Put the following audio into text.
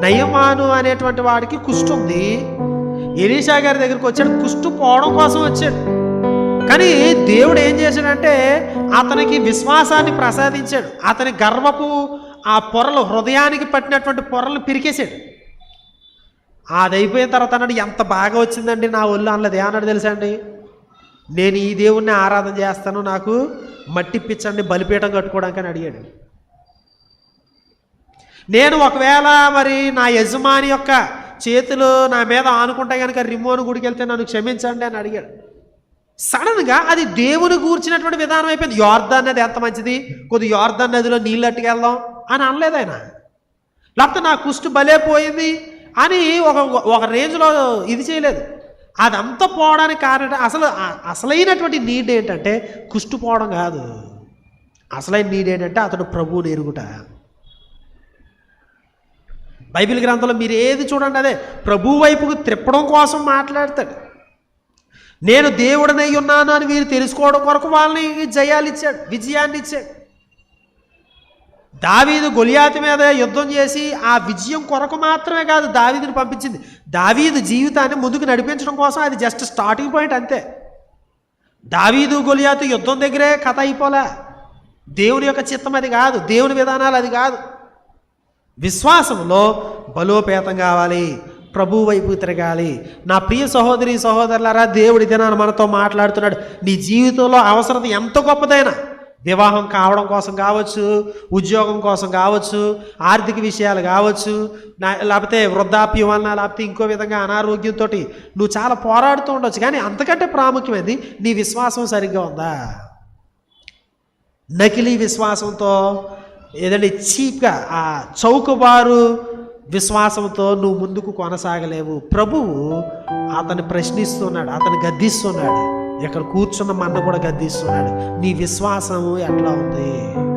నయమాను అనేటువంటి వాడికి కుష్టు ఉంది. ఎలీషా గారి దగ్గరికి వచ్చాడు కుష్టు పోవడం కోసం వచ్చాడు. కానీ దేవుడు ఏం చేశాడంటే అతనికి విశ్వాసాన్ని ప్రసాదించాడు. అతని గర్వపు ఆ పొరలు హృదయానికి పట్టినటువంటి పొరలు పిరికేశాడు. అది అయిపోయిన తర్వాత అన్నాడు ఎంత బాగా వచ్చిందండి నా ఒళ్ళు అన్నది. ఏమన్నాడు తెలుసా అండి? నేను ఈ దేవుణ్ణి ఆరాధన చేస్తాను నాకు మట్టి పిచ్చండి బలిపీఠం కట్టుకోవడానికి అని అడిగాడు. నేను ఒకవేళ మరి నా యజమాని యొక్క చేతులు నా మీద ఆనుకుంటే కనుక రిమోన్ గుడికి వెళ్తే నన్ను క్షమించండి అని అడిగాడు. సడన్గా అది దేవుని గూర్చినటువంటి విధానం అయిపోయింది. యోర్ధన్ నది ఎంత మంచిది? కొద్ది యోర్ధన్ నదిలో నీళ్ళు అట్టుకెళ్దాం అని అనలేదు ఆయన. లేకపోతే నా కుష్టు భలే పోయింది అని ఒక ఒక రేంజ్లో ఇది చేయలేదు. అదంతా పోవడానికి కారణం అసలు అసలైనటువంటి నీడ్ ఏంటంటే కుష్టు పోవడం కాదు. అసలైన నీడ్ ఏంటంటే అతడు ప్రభువుని ఎరుగుట. బైబిల్ గ్రంథంలో మీరు ఏది చూడండి అదే ప్రభు వైపుకు త్రిప్పడం కోసం మాట్లాడతాడు. నేను దేవుడనై ఉన్నాను అని వీరు తెలుసుకోవడం కొరకు వాళ్ళని జయాలు ఇచ్చాడు విజయాన్ని ఇచ్చాడు. దావీదు గొలియాతి మీద యుద్ధం చేసి ఆ విజయం కొరకు మాత్రమే కాదు దావీదుని పంపించింది. దావీదు జీవితాన్ని ముందుకు నడిపించడం కోసం అది జస్ట్ స్టార్టింగ్ పాయింట్ అంతే. దావీదు గొలియాతు యుద్ధం దగ్గరే కథ అయిపోలే. దేవుని యొక్క చిత్తం అది కాదు దేవుని విధానాలు అది కాదు. విశ్వాసంలో బలోపేతం కావాలి ప్రభు వైపు తిరగాలి. నా ప్రియ సహోదరి సహోదరులారా దేవుడి దినాన్ని మనతో మాట్లాడుతున్నాడు. నీ జీవితంలో అవసరం ఎంత గొప్పదైనా వివాహం కావడం కోసం కావచ్చు ఉద్యోగం కోసం కావచ్చు ఆర్థిక విషయాలు కావచ్చు నా లేకపోతే వృద్ధాప్యం వలన లేకపోతే ఇంకో విధంగా అనారోగ్యంతో నువ్వు చాలా పోరాడుతూ ఉండొచ్చు. కానీ అంతకంటే ప్రాముఖ్యమైనది నీ విశ్వాసం సరిగ్గా ఉందా? నకిలీ విశ్వాసంతో ఏదంటే చీప్గా ఆ చౌకబారు విశ్వాసంతో నువ్వు ముందుకు కొనసాగలేవు. ప్రభువు అతన్ని ప్రశ్నిస్తున్నాడు అతను గద్దిస్తున్నాడు. ఇక్కడ కూర్చున్న మన్న కూడా గద్దిస్తున్నాడు నీ విశ్వాసం ఎట్లా ఉంది?